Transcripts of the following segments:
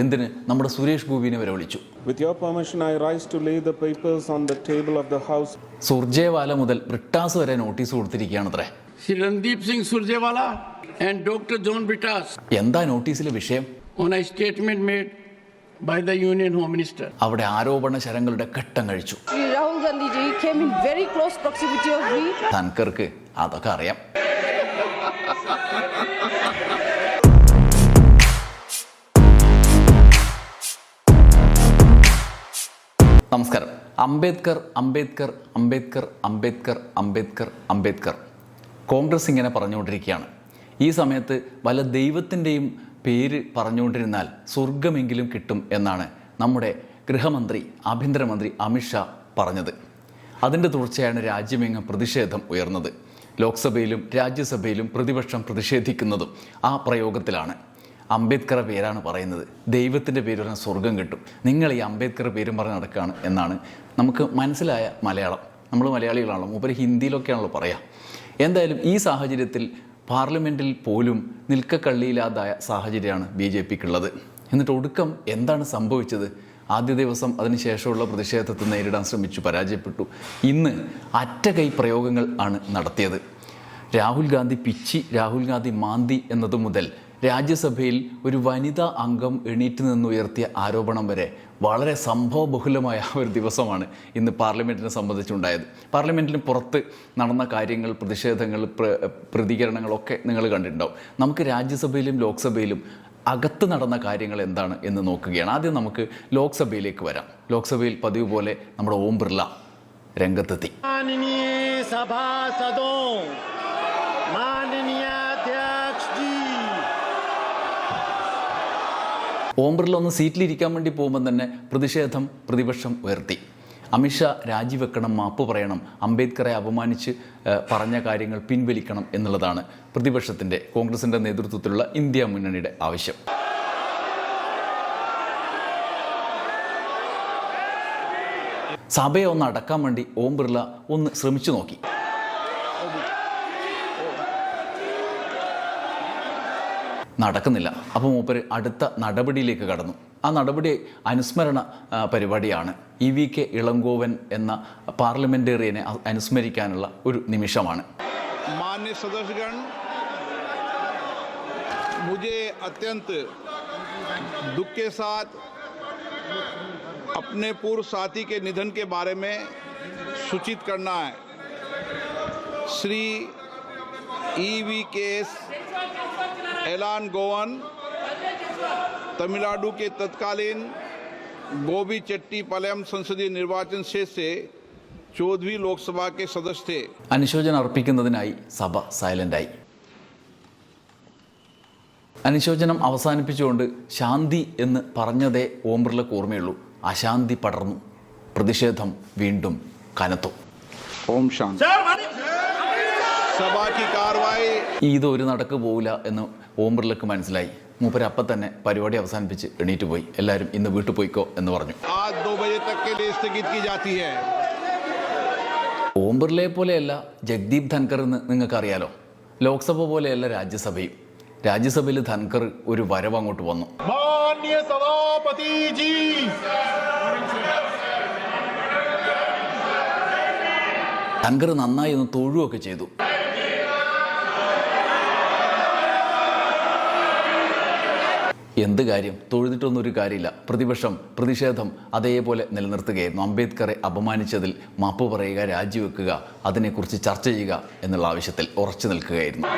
എന്തിന് നമ്മുടെ സുരേഷ് ഗോപിനെ വരെ വിളിച്ചു. സുർജേവാല മുതൽ ബ്രിട്ടാസ് വരെ നോട്ടീസ് കൊടുത്തിരിക്കുകയാണ് രൺദീപ് സിംഗ് സുർജേവാല ഡോക്ടർ ജോൺ ബ്രിട്ടാസ് എന്താ നോട്ടീസിലെ വിഷയം? On statement made by the union home minister അവിടെ ആരോപണ ശരങ്ങളുടെ ഘട്ടം കഴിച്ചു. Rahul Gandhi very close proximity of തൻകർക്ക് അതൊക്കെ അറിയാം. നമസ്കാരം. അംബേദ്കർ അംബേദ്കർ അംബേദ്കർ അംബേദ്കർ അംബേദ്കർ അംബേദ്കർ. കോൺഗ്രസ് ഇങ്ങനെ പറഞ്ഞുകൊണ്ടിരിക്കുകയാണ്. ഈ സമയത്ത് വല്ല ദൈവത്തിന്റെയും പേര് പറഞ്ഞുകൊണ്ടിരുന്നാൽ സ്വർഗമെങ്കിലും കിട്ടും എന്നാണ് നമ്മുടെ ഗൃഹമന്ത്രി ആഭ്യന്തരമന്ത്രി അമിത്ഷാ പറഞ്ഞത്. അതിന്റെ തുടർച്ചയാണ് രാജ്യമെങ്ങും പ്രതിഷേധം ഉയർന്നത്. ലോക്സഭയിലും രാജ്യസഭയിലും പ്രതിപക്ഷം പ്രതിഷേധിക്കുന്നതും ആ പ്രയോഗത്തിലാണ്. അംബേദ്കറെ പേരാണ് പറയുന്നത്. ദൈവത്തിന്റെ പേര് പറഞ്ഞാൽ സ്വർഗം കിട്ടും. നിങ്ങൾ ഈ അംബേദ്കർ പേരും പറഞ്ഞ് നടക്കുകയാണ് എന്നാണ് നമുക്ക് മനസ്സിലായ മലയാളം. നമ്മൾ മലയാളികളാണല്ലോ മൂപ്പര് ഹിന്ദിയിലൊക്കെയാണല്ലോ പറയാം. എന്തായാലും ഈ സാഹചര്യത്തിൽ പാർലമെന്റിൽ പോലും നിൽക്കക്കള്ളിയില്ലാതായ സാഹചര്യമാണ് ബി ജെ പിക്കുള്ളത്. എന്നിട്ട് ഒടുക്കം എന്താണ് സംഭവിച്ചത്? ആദ്യ ദിവസം അതിനുശേഷമുള്ള പ്രതിഷേധത്തെ നേരിടാൻ ശ്രമിച്ചു പരാജയപ്പെട്ടു. ഇന്ന് അറ്റകൈ പ്രയോഗങ്ങൾ ആണ് നടത്തിയത്. രാഹുൽ ഗാന്ധി പിച്ചി രാഹുൽ ഗാന്ധി മാന്തി എന്നതു മുതൽ രാജ്യസഭയിൽ ഒരു വനിതാ അംഗം എണീറ്റ് നിന്ന് ഉയർത്തിയ ആരോപണം വരെ വളരെ സംഭവബഹുലമായ ഒരു ദിവസമാണ് ഇന്ന് പാർലമെന്റിനെ സംബന്ധിച്ചുണ്ടായത്. പാർലമെന്റിന് പുറത്ത് നടന്ന കാര്യങ്ങൾ പ്രതിഷേധങ്ങൾ പ്ര- പ്രതികരണങ്ങളൊക്കെ നിങ്ങൾ കണ്ടിട്ടുണ്ടാവും. നമുക്ക് രാജ്യസഭയിലും ലോക്സഭയിലും അകത്ത് നടന്ന കാര്യങ്ങൾ എന്താണ് എന്ന് നോക്കുകയാണ്. ആദ്യം നമുക്ക് ലോക്സഭയിലേക്ക് വരാം. ലോക്സഭയിൽ പതിവ് പോലെ നമ്മുടെ ഓം ബിർള രംഗത്തെത്തി. ഓം ബിർള ഒന്ന് സീറ്റിലിരിക്കാൻ വേണ്ടി പോകുമ്പോൾ തന്നെ പ്രതിഷേധം പ്രതിപക്ഷം ഉയർത്തി. അമിത്ഷാ രാജിവെക്കണം മാപ്പ് പറയണം അംബേദ്കറെ അപമാനിച്ച് പറഞ്ഞ കാര്യങ്ങൾ പിൻവലിക്കണം എന്നുള്ളതാണ് പ്രതിപക്ഷത്തിന്റെ കോൺഗ്രസിന്റെ നേതൃത്വത്തിലുള്ള ഇന്ത്യ മുന്നണിയുടെ ആവശ്യം. സഭയെ ഒന്ന് അടക്കാൻ വേണ്ടി ഓം ബിർള ഒന്ന് ശ്രമിച്ചു നോക്കി. നടക്കുന്നില്ല അപ്പോൾ മൂപ്പര് അടുത്ത നടപടിയിലേക്ക് കടന്നു ആ നടപടി അനുസ്മരണ ആ, പരിപാടിയാണ് ഇ വി കെ ഇളങ്കോവൻ എന്ന പാർലമെൻറ്റേറിയനെ അ- അനുസ്മരിക്കാനുള്ള ഒരു നിമിഷമാണ് मान्य सदस्यगण मुझे अत्यंत दुख के साथ अपने पूर्व साथी के निधन के बारे में सूचित करना है श्री ई वी के एस एलान गोवन तमिलनाडु के तत्कालीन गोबी चट्टी पालयम संसदीय निर्वाचन क्षेत्र से चौदहवीं लोकसभा के सदस्य थे അനുശോചനം അർപ്പിക്കുന്നതിനായി സഭ സൈലൻ്റായി അനുശോചനം അവസാനിപ്പിച്ചുകൊണ്ട് ശാന്തി എന്ന് പറഞ്ഞതേ ഓം ബിർളക്ക് ഓർമ്മയുള്ളൂ അശാന്തി പടർന്നു പ്രതിഷേധം വീണ്ടും കനത്തു ओम शांति सभा की कार्रवाई ഇത് ഒരു നടക്ക് പോവില്ല എന്ന് ഓം ബിർലക്ക് മനസ്സിലായി. മൂപ്പര് അപ്പൊ തന്നെ പരിപാടി അവസാനിപ്പിച്ച് എണീറ്റ് പോയി. എല്ലാവരും ഇന്ന് വീട്ടിൽ പോയിക്കോ എന്ന് പറഞ്ഞു. ഓം ബിർലയെ പോലെയല്ല ജഗ്ദീപ് ധൻകർ എന്ന് നിങ്ങൾക്കറിയാലോ. ലോക്സഭ പോലെയല്ല രാജ്യസഭയും. രാജ്യസഭയിൽ ധൻകർ ഒരു വരവ് അങ്ങോട്ട് വന്നു. ധൻകർ നന്നായി ഒന്ന് തൊഴുവൊക്കെ ചെയ്തു. എന്ത് കാര്യം? തൊഴുതിട്ടൊന്നും ഒരു കാര്യമില്ല. പ്രതിപക്ഷം പ്രതിഷേധം അതേപോലെ നിലനിർത്തുകയായിരുന്നു. അംബേദ്കറെ അപമാനിച്ചതിൽ മാപ്പ് പറയുക രാജിവെക്കുക അതിനെക്കുറിച്ച് ചർച്ച ചെയ്യുക എന്നുള്ള ആവശ്യത്തിൽ ഉറച്ചു നിൽക്കുകയായിരുന്നു.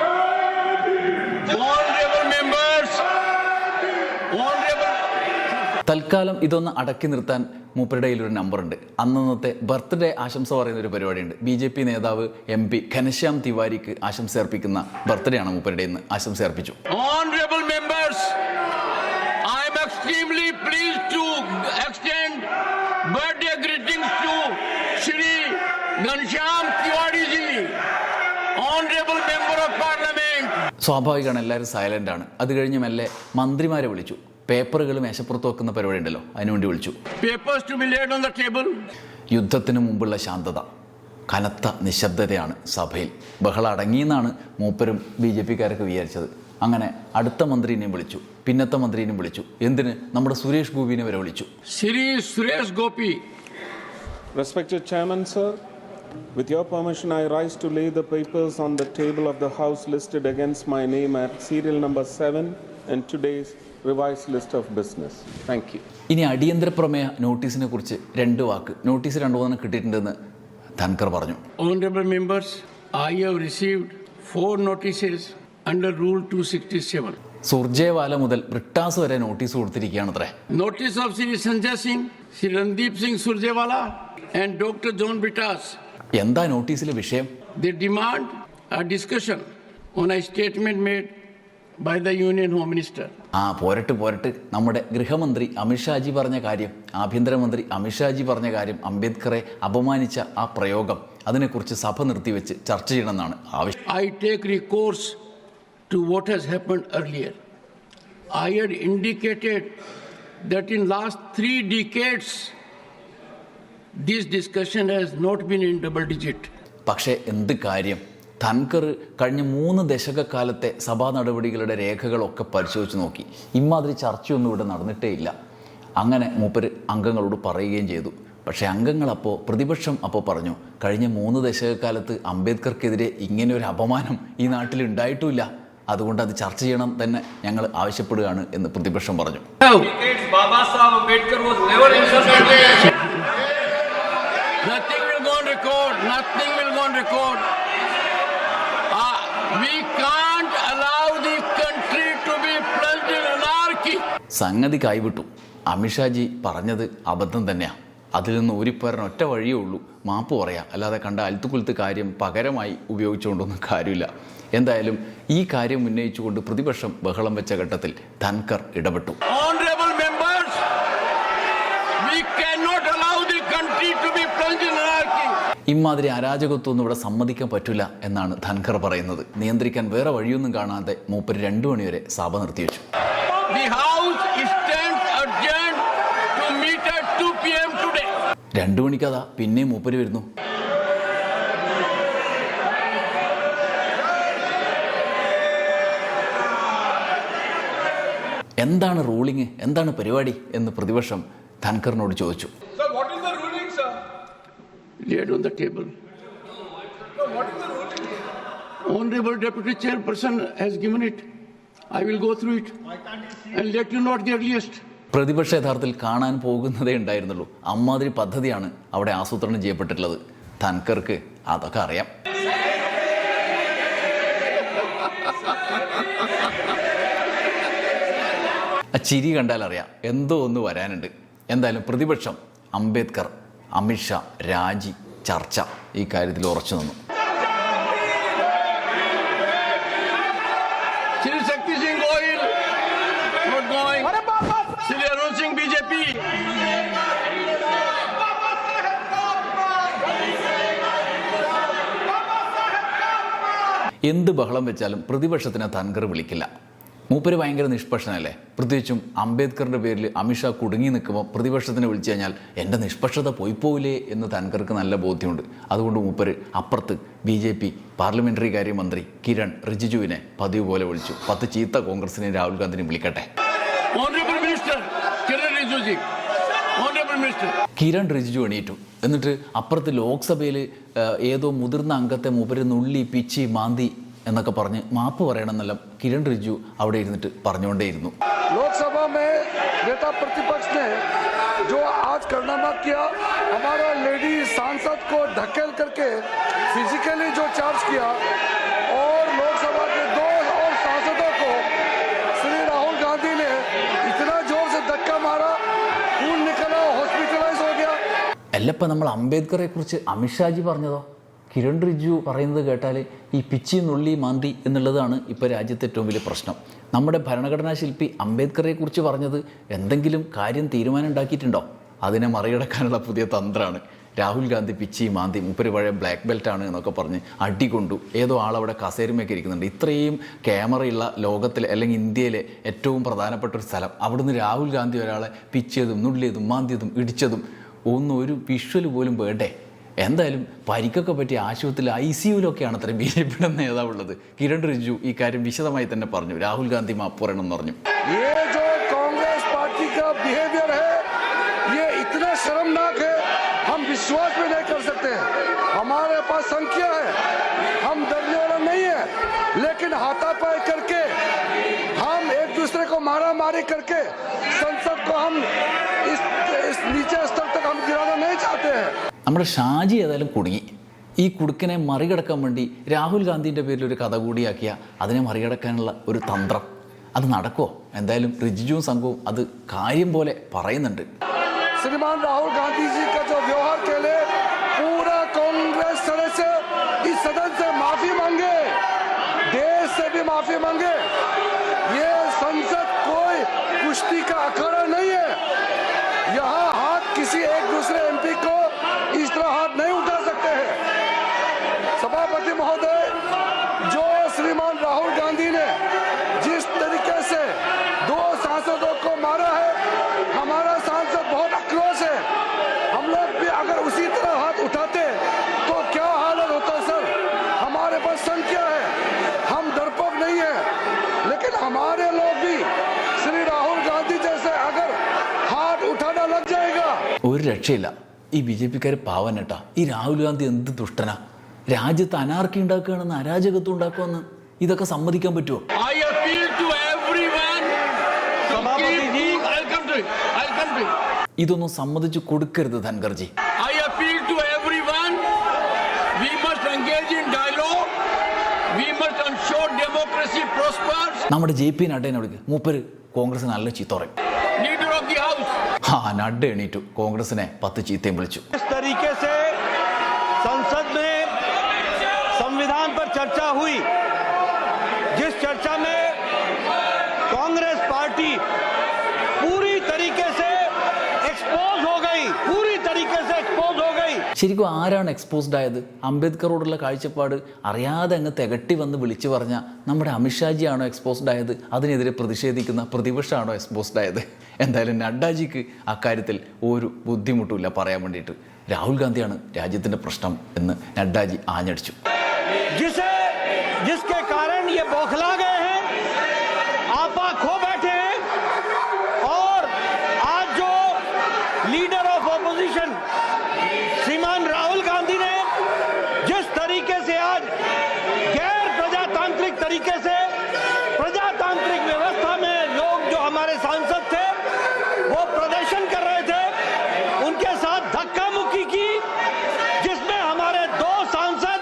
തൽക്കാലം ഇതൊന്ന് അടക്കി നിർത്താൻ മൂപ്പരുടെ കയ്യിലൊരു ഒരു നമ്പറുണ്ട്. അന്നന്നത്തെ ബർത്ത്ഡേ ആശംസ പറയുന്ന ഒരു പരിപാടിയുണ്ട്. ബി ജെ പി നേതാവ് എം പി ഘനശ്യാം തിവാരിക്ക് ആശംസ അർപ്പിക്കുന്ന ബർത്ത്ഡേ ആണ് മൂപ്പരുടെ ഇന്ന് ആശംസ അർപ്പിച്ചു Honorable members, I am extremely pleased to extend birthday greetings to Shri Ghanshyam Tiwari ji, Honorable Member of Parliament. സ്വാഭാവികമാണ് എല്ലാവരും സൈലന്റ് ആണ്. അത് കഴിഞ്ഞ് മെല്ലെ മന്ത്രിമാരെ വിളിച്ചു. പേപ്പറുകൾ മേശപ്പുറത്ത് വെക്കുന്ന പരിപാടി ഉണ്ടല്ലോ അതിനുവേണ്ടി വിളിച്ചു. Papers to be laid on the table. യുദ്ധത്തിന് മുമ്പുള്ള ശാന്തത കനത്ത നിശബ്ദതയാണ് സഭയിൽ. ബഹളം അടങ്ങിയെന്നാണ് മൂപ്പരും ബി ജെ പിക്കാരൊക്കെ വിചാരിച്ചത്. അങ്ങനെ അടുത്ത മന്ത്രിനെയും വിളിച്ചു പിന്നത്തെ മന്ത്രിനെയും വിളിച്ചു. എന്തിന്? നമ്മുടെ സുരേഷ് ഗോപിനെ വരെ വിളിച്ചു. ശരി Suresh Gopi. Chairman sir with your permission I rise to lay the papers on the table of the house listed against my name at serial number 7 and today's revise list of business Thank you. ഇനി അടിയന്തര പ്രമേയ നോട്ടീസിനെ കുറിച്ച് രണ്ട് വാക്ക്. Notice രണ്ടു മൂന്നെ കിട്ടിയിട്ടുണ്ടെന്ന് ധൻകർ പറഞ്ഞു. Honourable members I have received four notices four notices under Rule 267. Surjewala മുതൽ ബ്രിട്ടാസ് വരെ നോട്ടീസ് കൊടുത്തിരിക്കുകയാണ് അത്രേ Notice of Sri Sanjay Singh, Sri Randeep Singh Surjewala, and Dr. John Bitas. എന്താ നോട്ടീസിലെ വിഷയം They demand a discussion on a statement made by the Union Home Minister. ആ പോരട്ട് പോരട്ട് നമ്മുടെ ഗൃഹമന്ത്രി അമിത്ഷാജി പറഞ്ഞ കാര്യം ആഭ്യന്തരമന്ത്രി അമിത്ഷാജി പറഞ്ഞ കാര്യം അംബേദ്കറെ അപമാനിച്ച ആ പ്രയോഗം അതിനെക്കുറിച്ച് സഭ നിർത്തിവെച്ച് ചർച്ച ചെയ്യണമെന്നാണ് ആവശ്യം I take recourse to what has happened earlier. I had indicated that in last three decades, this discussion has not been in double digit. പക്ഷേ എന്ത് കാര്യം? തൻകർ കഴിഞ്ഞ മൂന്ന് ദശകക്കാലത്തെ സഭാ നടപടികളുടെ രേഖകളൊക്കെ പരിശോധിച്ച് നോക്കി. ഇമാതിരി ചർച്ചയൊന്നും ഇവിടെ നടന്നിട്ടേ ഇല്ല. അങ്ങനെ മൂപ്പര് അംഗങ്ങളോട് പറയുകയും ചെയ്തു. പക്ഷേ അംഗങ്ങളപ്പോൾ പ്രതിപക്ഷം അപ്പോൾ പറഞ്ഞു കഴിഞ്ഞ മൂന്ന് ദശകക്കാലത്ത് അംബേദ്കർക്കെതിരെ ഇങ്ങനെ ഒരു അപമാനം ഈ നാട്ടിൽ ഉണ്ടായിട്ടുമില്ല അതുകൊണ്ട് അത് ചർച്ച ചെയ്യണം തന്നെ ഞങ്ങൾ ആവശ്യപ്പെടുകയാണ് എന്ന് പ്രതിപക്ഷം പറഞ്ഞു. സംഗതി കൈവിട്ടു. അമിത്ഷാജി പറഞ്ഞത് അബദ്ധം തന്നെയാണ് അതിൽ നിന്ന് ഊരിപ്പോരാൻ ഒറ്റ വഴിയേ ഉള്ളൂ. മാപ്പ് പറയാം. അല്ലാതെ കണ്ട അൽത്തുകുലത്ത് കാര്യം പകരമായി ഉപയോഗിച്ചുകൊണ്ടൊന്നും കാര്യമില്ല. എന്തായാലും ഈ കാര്യം ഉന്നയിച്ചുകൊണ്ട് പ്രതിപക്ഷം ബഹളം വെച്ച ഘട്ടത്തിൽ ധൻകർ ഇടപെട്ടു. ഇമാതിരി members, we cannot allow the country to be plunged in anarchy. ഇമാതിരി അരാജകത്വമൊന്നും ഇവിടെ സമ്മതിക്കാൻ പറ്റില്ല എന്നാണ് ധൻകർ പറയുന്നത്. നിയന്ത്രിക്കാൻ വേറെ വഴിയൊന്നും കാണാതെ മൂപ്പര് രണ്ടു മണിവരെ സഭ നിർത്തിവെച്ചു The House stands adjourned to meet at 2 p.m. today. രണ്ടു മണിക്കതാ. പിന്നെയും മൂപ്പര് വരുന്നു. എന്താണ് റൂളിങ് എന്താണ് പരിപാടി? എന്ന് പ്രതിപക്ഷം ധൻഖറിനോട് ചോദിച്ചു. Honourable deputy chairperson has given it I will go through it and let you know the earliest പ്രതിപക്ഷ യഥാർത്ഥത്തിൽ കാണാൻ പോകുന്നതേ ഉണ്ടായിരുന്നുള്ളൂ. അമ്മാതിരി പദ്ധതിയാണ് അവിടെ ആസൂത്രണം ചെയ്യപ്പെട്ടിട്ടുള്ളത്. തൻകർക്ക് അതൊക്കെ അറിയാം. ആ ചിരി കണ്ടാൽ അറിയാം. എന്തോ ഒന്ന് വരാനുണ്ട്. എന്തായാലും പ്രതിപക്ഷം അംബേദ്കർ അമിത്ഷാ രാജി ചർച്ച ഈ കാര്യത്തിൽ ഉറച്ചു നിന്നു Shri Shakti Singh Goyal, not going. Shri Arun Singh BJP. എന്ത് ബഹളം വെച്ചാലും പ്രതിപക്ഷത്തിന് തൻകർ വിളിക്കില്ല. മൂപ്പര് ഭയങ്കര നിഷ്പക്ഷനല്ലേ? പ്രത്യേകിച്ചും അംബേദ്കറിന്റെ പേരിൽ അമിത്ഷാ കുടുങ്ങി നിൽക്കുമ്പോൾ പ്രതിപക്ഷത്തിനെ വിളിച്ചു കഴിഞ്ഞാൽ എന്റെ നിഷ്പക്ഷത പോയി പോവില്ലേ എന്ന് തൻകർക്ക് നല്ല ബോധ്യമുണ്ട്. അതുകൊണ്ട് മൂപ്പര് അപ്പുറത്ത് ബി ജെ പി പാർലമെന്ററി കാര്യമന്ത്രി കിരൺ റിജിജുവിനെ പതിവ് പോലെ വിളിച്ചു. പത്ത് ചീത്ത കോൺഗ്രസിനെയും രാഹുൽ ഗാന്ധിനെയും വിളിക്കട്ടെ. കിരൺ റിജിജു എണീറ്റു. എന്നിട്ട് അപ്പുറത്ത് ലോക്സഭയിൽ ഏതോ മുതിർന്ന അംഗത്തെ മൂപ്പര് നുള്ളി പിച്ചി മാന്തി എന്നൊക്കെ പറഞ്ഞ് മാപ്പ് പറയണമെന്നെല്ലാം കിരൺ റിജിജു അവിടെ ഇരുന്നിട്ട് പറഞ്ഞുകൊണ്ടേയിരുന്നു लोकसभा में नेता प्रतिपक्ष ने जो आज कारनामा किया हमारा लेडी सांसद को धकेल करके फिजिकली जो चार्ज किया और लोकसभा के दो और सांसदों को श्री राहुल गांधी ने इतना जोर से धक्का मारा खून निकला हॉस्पिटलाइज हो गया അല്ലപ്പം നമ്മൾ അംബേദ്കറെ കുറിച്ച് അമിത്ഷാജി പറഞ്ഞതോ കിരൺ റിജു പറയുന്നത് കേട്ടാൽ ഈ പിച്ചി നുള്ളി മാന്തി എന്നുള്ളതാണ് ഇപ്പോൾ രാജ്യത്തെ ഏറ്റവും വലിയ പ്രശ്നം. നമ്മുടെ ഭരണഘടനാ ശില്പി അംബേദ്കറെ കുറിച്ച് പറഞ്ഞത് എന്തെങ്കിലും കാര്യം തീരുമാനം ഉണ്ടാക്കിയിട്ടുണ്ടോ? അതിനെ മറികടക്കാനുള്ള പുതിയ തന്ത്രമാണ് രാഹുൽ ഗാന്ധി പിച്ചി മാന്തി മുപ്പര് പഴയ ബ്ലാക്ക് ബെൽറ്റ് ആണ് എന്നൊക്കെ പറഞ്ഞ് അടികൊണ്ടു ഏതോ ആളവിടെ കസേരമൊക്കെ ഇരിക്കുന്നുണ്ട്. ഇത്രയും ക്യാമറയുള്ള ലോകത്തിലെ അല്ലെങ്കിൽ ഇന്ത്യയിലെ ഏറ്റവും പ്രധാനപ്പെട്ട ഒരു സ്ഥലം. അവിടുന്ന് രാഹുൽ ഗാന്ധി ഒരാളെ പിച്ചിയതും നുള്ളിയതും മാന്തിയതും ഇടിച്ചതും ഒന്നും ഒരു വിഷ്വൽ പോലും വേണ്ടേ? എന്തായാലും പരിക്കൊക്കെ പറ്റി ആശുപത്രിയിൽ ഐ സി യുവിലൊക്കെയാണ് അത്രയും ബി ജെ പിയുടെ നേതാവുള്ളത് കിരൺ റിജിജു ഈ കാര്യം വിശദമായി തന്നെ പറഞ്ഞു രാഹുൽ ഗാന്ധി മാപ്പ് പറയണമെന്ന് പറഞ്ഞു ये जो कांग्रेस पार्टी का बिहेवियर है ये इतना शर्मनाक है हम विश्वास में नहीं कर सकते हैं हमारे पास संख्या है हम डरने वाला नहीं है लेकिन हाथापाई करके हम एक दूसरे को मारा मारी करके संसद को हम इस, इस नीचे स्तर तक हम गिराना नहीं चाहते हैं നമ്മുടെ ഷാജി ഏതായാലും കുടുങ്ങി ഈ കുടുക്കിനെ മറികടക്കാൻ വേണ്ടി രാഹുൽ ഗാന്ധിൻ്റെ പേരിൽ ഒരു കഥ കൂടിയാക്കിയ അതിനെ മറികടക്കാനുള്ള ഒരു തന്ത്രം അത് നടക്കുമോ എന്തായാലും റിജിജുവും സംഘവും അത് കാര്യം പോലെ പറയുന്നുണ്ട് श्रीमान राहुल गांधी जी का जो व्यवहार के लिए पूरा कांग्रेस सदस्य इस सदन से माफी मांगे देश से भी माफी मांगे ये संसद कोई कुश्ती का अखाड़ा नहीं है यहाँ हाथ किसी एक दूसरे एमपी को इस तरह हाथ नहीं उठा सकते हैं सभापति महोदय जो श्रीमान राहुल गांधी ने जिस तरीके से दो सांसदों को मारा है हमारा सांसद बहुत आक्रोश है हम लोग भी अगर उसी तरह हाथ उठाते तो क्या हालत होता सर हमारे पास संख्या है हम डरपोक नहीं है लेकिन हमारे लोग भी श्री राहुल गांधी जैसे अगर हाथ उठाना लग जाएगा ഒരു രക്ഷയില്ല ഈ ബി ജെ പിക്കാർ പാവനട്ടാ ഈ രാഹുൽ ഗാന്ധി എന്ത് ദുഷ്ടനാ രാജ്യത്ത് അനാർക്കി ഉണ്ടാക്കുകയാണെന്ന് അരാജകത്വം ഉണ്ടാക്കുമെന്ന് ഇതൊക്കെ സമ്മതിക്കാൻ പറ്റുമോ I appeal to everyone to keep cool. I'll come to it. I'll come to it. ഇതൊന്നും സമ്മതിച്ചു കൊടുക്കരുത് Dhankharji I appeal to everyone. We must engage in dialogue. We must ensure democracy prospers. നമ്മുടെ J P നഡ്ഡേനെ വിളിക്കുക മൂപ്പര് കോൺഗ്രസ് നല്ല ചീത്ത പറയും ആ നഡ്ഡ എണീറ്റു കോൺഗ്രസിനെ പത്ത് ചീത്തയും വിളിച്ചു इस तरीके से संसद में संविधान पर चर्चा हुई जिस चर्चा में कांग्रेस पार्टी ശരിക്കും ആരാണ് എക്സ്പോസ്ഡ് ആയത്? അംബേദ്കറോടുള്ള കാഴ്ചപ്പാട് അറിയാതെ അങ്ങ് തികട്ടി വന്ന് വിളിച്ചു പറഞ്ഞ നമ്മുടെ അമിത്ഷാജിയാണോ എക്സ്പോസ്ഡ് ആയത്? അതിനെതിരെ പ്രതിഷേധിക്കുന്ന പ്രതിപക്ഷമാണോ എക്സ്പോസ്ഡ് ആയത്? എന്തായാലും നഡ്ഡാജിക്ക് അക്കാര്യത്തിൽ ഒരു ബുദ്ധിമുട്ടുമില്ല പറയാൻ വേണ്ടിയിട്ട്. രാഹുൽ ഗാന്ധിയാണ് രാജ്യത്തിന്റെ പ്രശ്നം എന്ന് നഡ്ഡാജി ആഞ്ഞടിച്ചു. तरीके से प्रजातांत्रिक व्यवस्था में लोग जो हमारे सांसद थे वो प्रदर्शन कर रहे थे उनके साथ धक्का मुक्की की जिसमें हमारे दो सांसद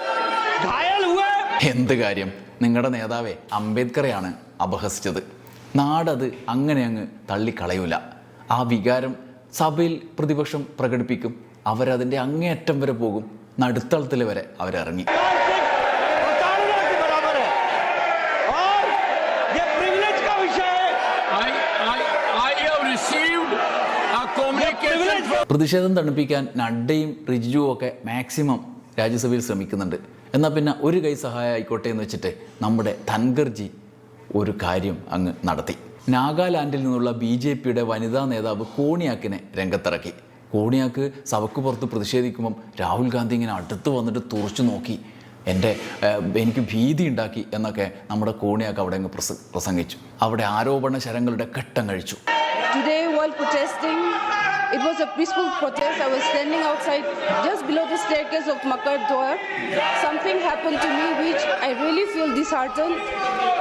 घायल हुए എന്ത് കാര്യം നിങ്ങളുടെ നേതാവെ അംബേദ്കറെയാണ് അപഹസിച്ചത് നാടത് അങ്ങനെ അങ്ങ് തള്ളിക്കളയൂല ആ വികാരം സഭയിൽ പ്രതിപക്ഷം പ്രകടിപ്പിക്കും അവരതിൻ്റെ അങ്ങേയറ്റം വരെ പോകും നടുത്തളത്തിൽ വരെ അവരിറങ്ങി പ്രതിഷേധം തണുപ്പിക്കാൻ നഡ്ഡയും റിജിജുവും ഒക്കെ മാക്സിമം രാജ്യസഭയിൽ ശ്രമിക്കുന്നുണ്ട്. എന്നാൽ പിന്നെ ഒരു കൈ സഹായം ആയിക്കോട്ടെ എന്ന് വെച്ചിട്ട് നമ്മുടെ ധൻഗർജി ഒരു കാര്യം അങ്ങ് നടത്തി. നാഗാലാൻഡിൽ നിന്നുള്ള ബി ജെ പിയുടെ വനിതാ നേതാവ് കോണിയാക്കിനെ രംഗത്തിറക്കി. കോണിയാക്ക് സഭയ്ക്ക് പുറത്ത് പ്രതിഷേധിക്കുമ്പം രാഹുൽ ഗാന്ധി ഇങ്ങനെ അടുത്ത് വന്നിട്ട് തുറച്ചു നോക്കി. എന്റെ എനിക്ക് ഭീതി ഉണ്ടാക്കി എന്നൊക്കെ നമ്മുടെ കോണിയാക്ക് അവിടെ അങ്ങ് പ്രസംഗിച്ചു. അവിടെ ആരോപണ ശരങ്ങളുടെ ഘട്ടം കഴിച്ചു. Today, while protesting, it was a peaceful protest. I was standing outside just below the staircase of Makar Dwar. Something happened to me which I really feel disheartened.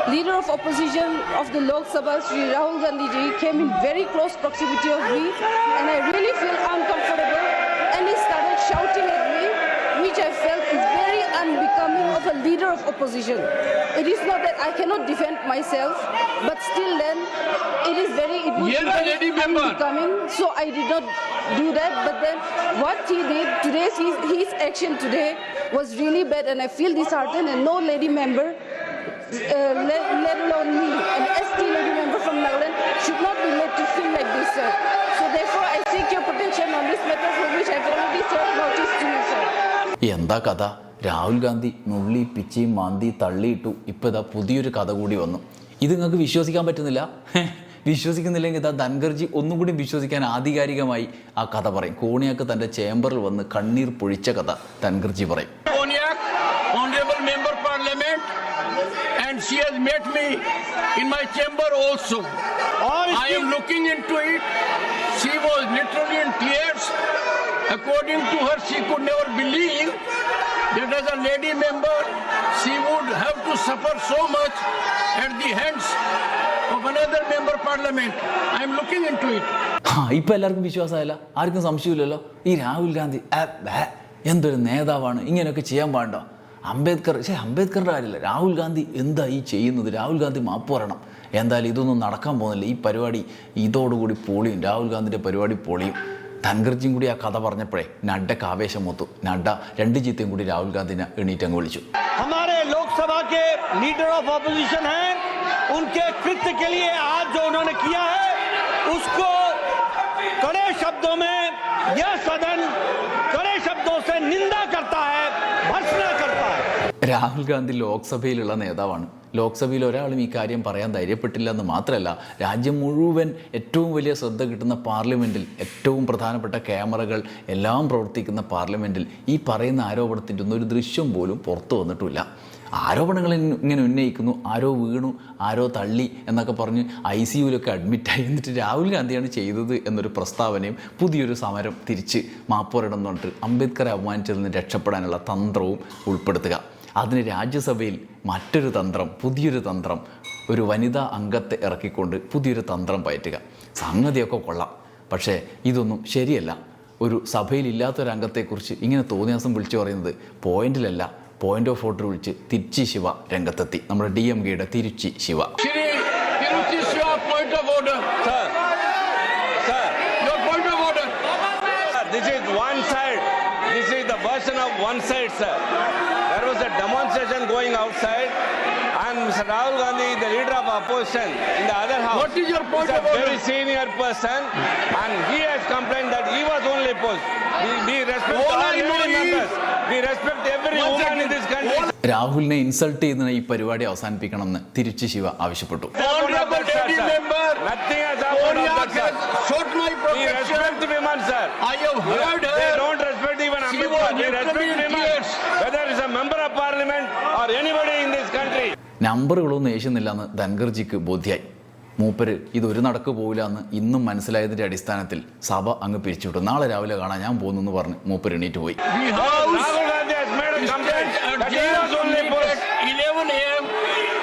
Leader of opposition of the Lok Sabha, Sri Rahul Gandhi ji, came in very close proximity of me and I really feel uncomfortable and he started shouting at me which I felt is very unbecoming of a leader of opposition. It is not that I cannot defend myself, but still then it is very it would You're be a very lady member. unbecoming. So I did not do that. But then what he did today, his, his action today was really bad, and I feel disheartened. And no lady member, uh, let, let alone me, an ST lady member from Nagaland, should not be made to feel like this, sir. So therefore, I seek your protection on this matter for which I've already served notice to you, sir. എന്താ കഥ രാഹുൽ ഗാന്ധി നുള്ളി പിച്ചി മാന്തി തള്ളിയിട്ടു ഇപ്പം ഇതാ പുതിയൊരു കഥ കൂടി വന്നു ഇത് നിങ്ങൾക്ക് വിശ്വസിക്കാൻ പറ്റുന്നില്ല വിശ്വസിക്കുന്നില്ലെങ്കിൽ ഇതാ ധൻഗർജി ഒന്നും കൂടി വിശ്വസിക്കാൻ ആധികാരികമായി ആ കഥ പറയും കോണിയാക്ക് തന്റെ ചേംബറിൽ വന്ന് കണ്ണീർ പൊഴിച്ച കഥ ധൻഗർജി പറയും And she has met me in my chamber also. Oh, I am looking into it. She was literally in tears. According to her, she could never believe that as a lady member, she would have to suffer so much at the hands of another member parliament. I am looking into it. ഇപ്പം എല്ലാവർക്കും വിശ്വാസമായില്ല? ആർക്കും സംശയമില്ലല്ലോ? ഈ രാഹുൽ ഗാന്ധി എന്തൊരു നേതാവാണ്? ഇങ്ങനെയൊക്കെ ചെയ്യാൻ പാടോ അംബേദ്കർ പക്ഷേ അംബേദ്കറുടെ കാര്യമില്ല. രാഹുൽ ഗാന്ധി എന്താ ഈ ചെയ്യുന്നത്? രാഹുൽ ഗാന്ധി മാപ്പ് പറയണം. എന്തായാലും ഇതൊന്നും നടക്കാൻ പോകുന്നില്ല. ഈ പരിപാടി ഇതോടുകൂടി പൊളിയും. രാഹുൽ ഗാന്ധിന്റെ പരിപാടി പൊളിയും. ധൻഖർജിയും കൂടി ആ കഥ പറഞ്ഞപ്പോഴേ നഡ്ഡക്ക് ആവേശം മൂത്തു നഡ്ഡ രണ്ട് ചീത്തയും കൂടി രാഹുൽ ഗാന്ധിനെ എണീറ്റ് അങ്ങ് വിളിച്ചു हमारे लोकसभा के लीडर ऑफ ऑपोजिशन हैं उनके कृत्य के लिए आज जो उन्होंने किया है उसको कड़े शब्दों में यह सदन कड़े शब्दों से निंदा करता है भर्सना करता है രാഹുൽ ഗാന്ധി ലോക്സഭയിലുള്ള നേതാവാണ്. ലോക്സഭയിൽ ഒരാളും ഈ കാര്യം പറയാൻ ധൈര്യപ്പെട്ടില്ല എന്ന് മാത്രമല്ല രാജ്യം മുഴുവൻ ഏറ്റവും വലിയ ശ്രദ്ധ കിട്ടുന്ന പാർലമെന്റിൽ ഏറ്റവും പ്രധാനപ്പെട്ട ക്യാമറകൾ എല്ലാം പ്രവർത്തിക്കുന്ന പാർലമെന്റിൽ ഈ പറയുന്ന ആരോപണത്തിന്റെ ഒന്നും ഒരു ദൃശ്യം പോലും പുറത്തു വന്നിട്ടില്ല. ആരോപണങ്ങൾ ഇങ്ങനെ ഉന്നയിക്കുന്നു. ആരോ വീണു ആരോ തള്ളി എന്നൊക്കെ പറഞ്ഞ് ഐ സി യുവിലൊക്കെ അഡ്മിറ്റായി. എന്നിട്ട് രാഹുൽ ഗാന്ധിയാണ് ചെയ്തത് എന്നൊരു പ്രസ്താവനയും പുതിയൊരു സമരം തിരിച്ച് മാപ്പോരണം എന്ന് പറഞ്ഞിട്ട് അംബേദ്കറെ അപമാനിച്ചതിൽ നിന്ന് രക്ഷപ്പെടാനുള്ള തന്ത്രവും ഉൾപ്പെടുത്തുക. അതിന് രാജ്യസഭയിൽ മറ്റൊരു തന്ത്രം പുതിയൊരു തന്ത്രം ഒരു വനിതാ അംഗത്തെ ഇറക്കിക്കൊണ്ട് പുതിയൊരു തന്ത്രം പയറ്റുക. സംഗതിയൊക്കെ കൊള്ളാം. പക്ഷേ ഇതൊന്നും ശരിയല്ല. ഒരു സഭയിലില്ലാത്തൊരംഗത്തെക്കുറിച്ച് ഇങ്ങനെ തോന്നിയാസം വിളിച്ചു പറയുന്നത് പോയിന്റിലല്ല. പോയിന്റ് ഓഫ് ഓർഡർ വിളിച്ച് തിരുച്ചി ശിവ രംഗത്തെത്തി. നമ്മുടെ ഡി എം കെയുടെ Tiruchi Siva. one side. This is the version of one side, sir. There was a demonstration going outside, and Mr. Rahul Gandhi, the leader of opposition, in the other house. What is your point is a about very senior person, and he has complained that he was only opposed. We, we respect All all members. We respect every One woman second. in this country. All- രാഹുലിനെ insult ചെയ്യുന്ന ഈ പരിപാടി അവസാനിപ്പിക്കണമെന്ന് തിരിച്ച് ശിവ ആവശ്യപ്പെട്ടു Honorable Sir, lady sir. member, Nothing has happened of Konyak that, has sir. showed my We protection. respect women, sir. I have heard They her. don't respect even She Ambedkar. was They respect literally in women. tears. Whether it's a member of parliament or anybody in this country. നമ്പറുകളൊന്നും ഏശുന്നില്ല എന്ന് ധൻഗർജിക്ക് ബോധ്യായി. മൂപ്പര് ഇതൊരു നടക്ക് പോവില്ല എന്ന് ഇന്നും മനസ്സിലായതിന്റെ അടിസ്ഥാനത്തിൽ സഭ അങ്ങ് പിരിച്ചുവിട്ടു. നാളെ രാവിലെ കാണാൻ ഞാൻ പോകുന്നു എന്ന് പറഞ്ഞ് മൂപ്പര് എണീറ്റ് പോയി The House Rahul Gandhi has made a is complaint that he adjourned was to only meet opposed. at 11 a.m.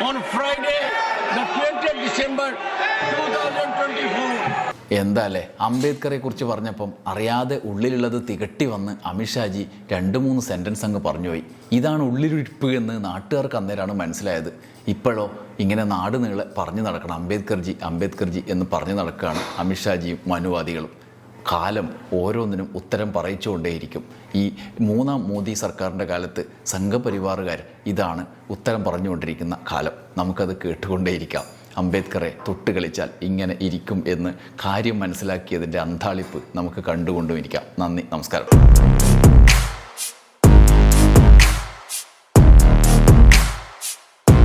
on Friday, the 20th December 2024. എന്താ അല്ലേ അംബേദ്കറെ കുറിച്ച് പറഞ്ഞപ്പം അറിയാതെ ഉള്ളിലുള്ളത് തികട്ടി വന്ന് അമിത്ഷാജി രണ്ട് മൂന്ന് സെന്റൻസ് അങ്ങ് പറഞ്ഞുപോയി. ഇതാണ് ഉള്ളിലിരിപ്പ് എന്ന് നാട്ടുകാർക്ക് അന്നേരമാണ് മനസ്സിലായത്. ഇപ്പോഴോ ഇങ്ങനെ നാട് നീളെ പറഞ്ഞു നടക്കണം അംബേദ്കർജി അംബേദ്കർജി എന്ന് പറഞ്ഞു നടക്കുകയാണ് അമിത്ഷാജിയും മനുവാദികളും. കാലം ഓരോന്നിനും ഉത്തരം പറയിച്ചുകൊണ്ടേയിരിക്കും. ഈ മൂന്നാം മോദി സർക്കാരിന്റെ കാലത്ത് സംഘപരിവാറുകാർ ഇതാണ് ഉത്തരം പറഞ്ഞുകൊണ്ടിരിക്കുന്ന കാലം. നമുക്കത് കേട്ടുകൊണ്ടേയിരിക്കാം. അംബേദ്കറെ തൊട്ട് കളിച്ചാൽ ഇങ്ങനെ ഇരിക്കും എന്ന് കാര്യം മനസ്സിലാക്കിയതിന്റെ അന്താളിപ്പ് നമുക്ക് കണ്ടുകൊണ്ടുമിരിക്കാം. നന്ദി നമസ്കാരം.